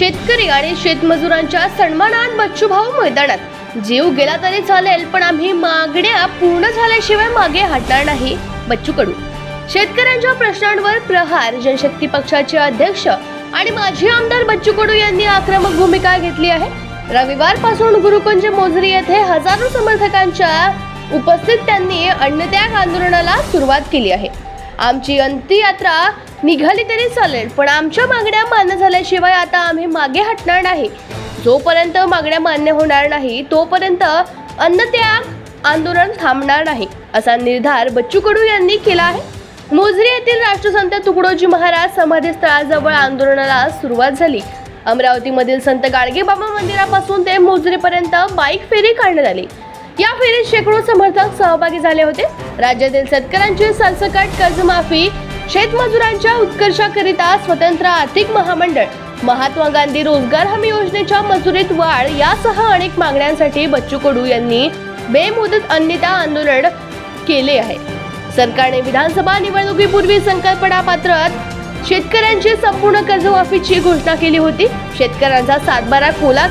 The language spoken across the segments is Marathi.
शेतकरी आणि शेतमजुरांच्या सन्मानात बच्चूभाऊ मैदानात. जीव गेला तरी चालेल पण आम्ही मागण्या पूर्ण झाल्याशिवाय मागे हटणार नाही बच्चू कडू शेतकऱ्यांच्या प्रश्नांवर प्रहार जनशक्ती पक्षाचे अध्यक्ष आणि माजी आमदार बच्चू कडू यांनी आक्रमक भूमिका घेतली आहे. रविवारपासून गुरुकुंज मोजरी येथे हजारो समर्थकांच्या उपस्थित त्यांनी अन्नत्याग आंदोलनाला सुरुवात केली आहे. आमची अंत्ययात्रा निघाली तरी चालेल पण आमच्या मागण्या मान्य झाल्याशिवाय आता आम्ही मागे हटणार नाही. जोपर्यंत मागण्या मान्य होणार नाही तोपर्यंत अन्नत्याग आंदोलन थांबणार नाही असा निर्धार बच्चू कडू यांनी केला आहे. मोजरी येथील राष्ट्रसंत तुकडोजी महाराज समाधी स्थळाजवळ आंदोलनाला सुरुवात झाली. अमरावतीमधील संत गाडगेबाबा मंदिरापासून ते मोजरीपर्यंत बाईक फेरी काढण्यात आली. या फेरीत शेकडो समर्थक सहभागी झाले होते. राज्यातील शेतकऱ्यांची सरसकट कर्जमाफी शेतमजुरांच्या उत्कर्षाकरिता स्वतंत्र आर्थिक महामंडळ महात्मा गांधी रोजगार हमी योजनेच्या मजुरीत वाढ यासह अनेक मागण्यांसाठी बच्चू कडू यांनी बेमुदत अन्यता आंदोलन केले आहे. सरकारने विधानसभा निवडणुकीपूर्वी संकल्पना पात्रात शेतकऱ्यांची संपूर्ण कर्जमाफीची घोषणा केली होती. शेतकऱ्यांचा सातबारा कोला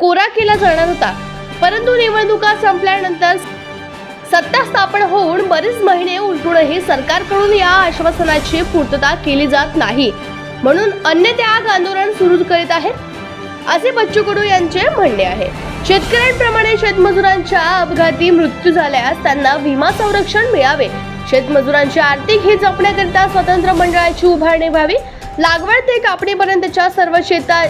कोरा केला जाणार होता. परंतु निवडणुका संपल्यानंतर सत्ता स्थापन होऊन बरेच महिने उलटूनही सरकारकडून या आश्वासनाची पूर्तता केली जात नाही. म्हणून अन्य त्याग आंदोलन सुरू करीत आहे असे बच्चू कडू यांचे म्हणणे आहे. शेतकऱ्यांप्रमाणे शेतमजुरांच्या अपघाती मृत्यू झाल्यास त्यांना विमा संरक्षण मिळावे. शेतमजुरांची आर्थिक हित जपण्याकरिता स्वतंत्र मंडळाची उभारणी व्हावी. लागवड ते कापणीपर्यंतच्या सर्व शेता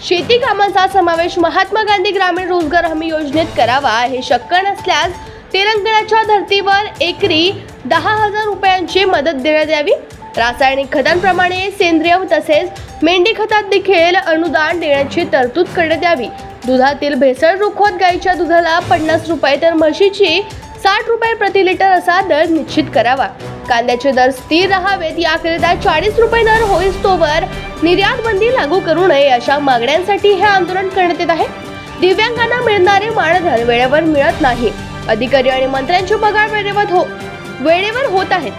शेती कामांचा समावेश महात्मा गांधी ग्रामीण रोजगार हमी योजनेत करावा हे शक्य नसल्यास तेलंगणाच्या धर्तीवर एकरी दहा हजार रुपयांची मदत देण्यात यावी. रासायनिक खतांप्रमाणे सेंद्रिय तसेच मेंढी खतात देखील अनुदान देण्याची तरतूद करण्यात यावी. दुधातील भेसळ रोखवत गाईच्या दुधाला पन्नास रुपये तर म्हशीची साठ रुपये प्रति लिटर असा दर निश्चित करावा. कांद्याचे दर स्थिर राहावेत. याकरिता चाळीस रुपये दर होईस तोवर निर्यात बंदी लागू करू नये अशा मागण्यांसाठी हे आंदोलन करण्यात येत आहे. दिव्यांगांना मिळणारे मानधन वेळेवर मिळत नाही. अधिकारी आणि मंत्र्यांचे पगार वेळेवर हो वेळेवर होत आहेत.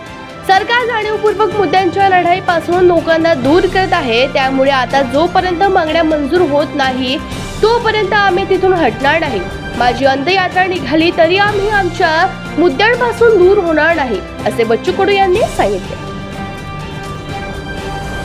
सरकार जाणीवपूर्वक मुद्द्यांच्या लढाईपासून लोकांना दूर करत आहे. त्यामुळे आता जोपर्यंत मागण्या मंजूर होत नाही तोपर्यंत आम्ही तिथून हटणार नाही. माझी अंत्ययात्रा निघाली तरी आम्ही आमच्या मुद्द्यांपासून दूर होणार नाही असे बच्चू कडू यांनी सांगितले.